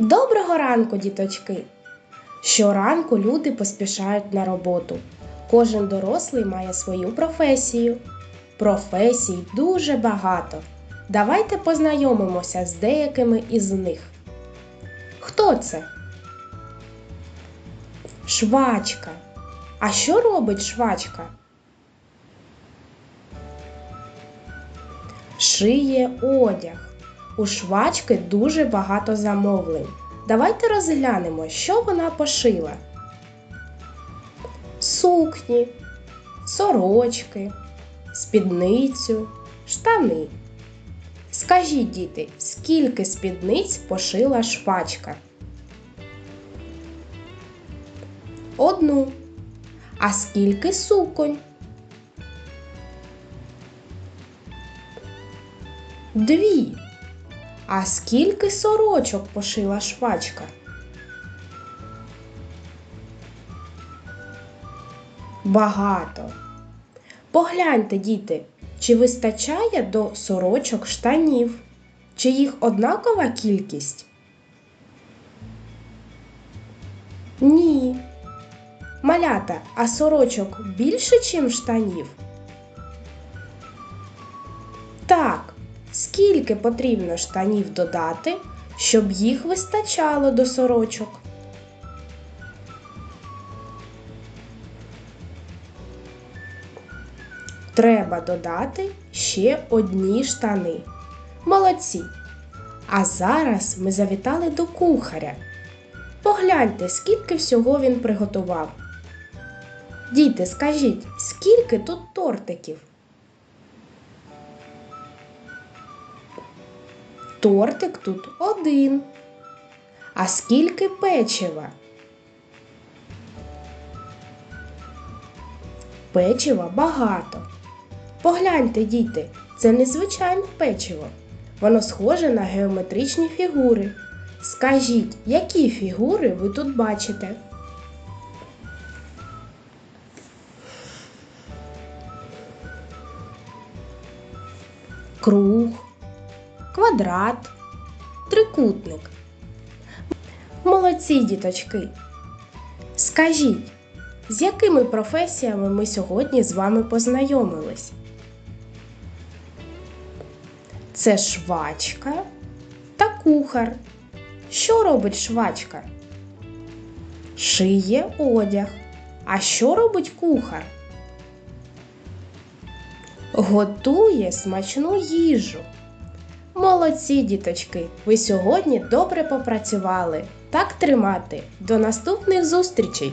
Доброго ранку, діточки! Щоранку люди поспішають на роботу. Кожен дорослий має свою професію. Професій дуже багато. Давайте познайомимося з деякими із них. Хто це? Швачка. А що робить швачка? Шиє одяг. У швачки дуже багато замовлень. Давайте розглянемо, що вона пошила. Сукні, сорочки, спідницю, штани. Скажіть, діти, скільки спідниць пошила швачка? Одну. А скільки суконь? Дві. А скільки сорочок пошила швачка? Багато. Погляньте, діти, чи вистачає до сорочок штанів? Чи їх однакова кількість? Ні. Малята, а сорочок більше, чим штанів? Скільки потрібно штанів додати, щоб їх вистачало до сорочок? Треба додати ще одні штани. Молодці! А зараз ми завітали до кухаря. Погляньте, скільки всього він приготував. Діти, скажіть, скільки тут тортиків? Тортик тут один. А скільки печива? Печива багато. Погляньте, діти, це незвичайне печиво. Воно схоже на геометричні фігури. Скажіть, які фігури ви тут бачите? Круг, квадрат, трикутник. Молодці, діточки. Скажіть, з якими професіями ми сьогодні з вами познайомились? Це швачка та кухар. Що робить швачка? Шиє одяг. А що робить кухар? Готує смачну їжу. Молодці, діточки! Ви сьогодні добре попрацювали. Так тримати. До наступних зустрічей!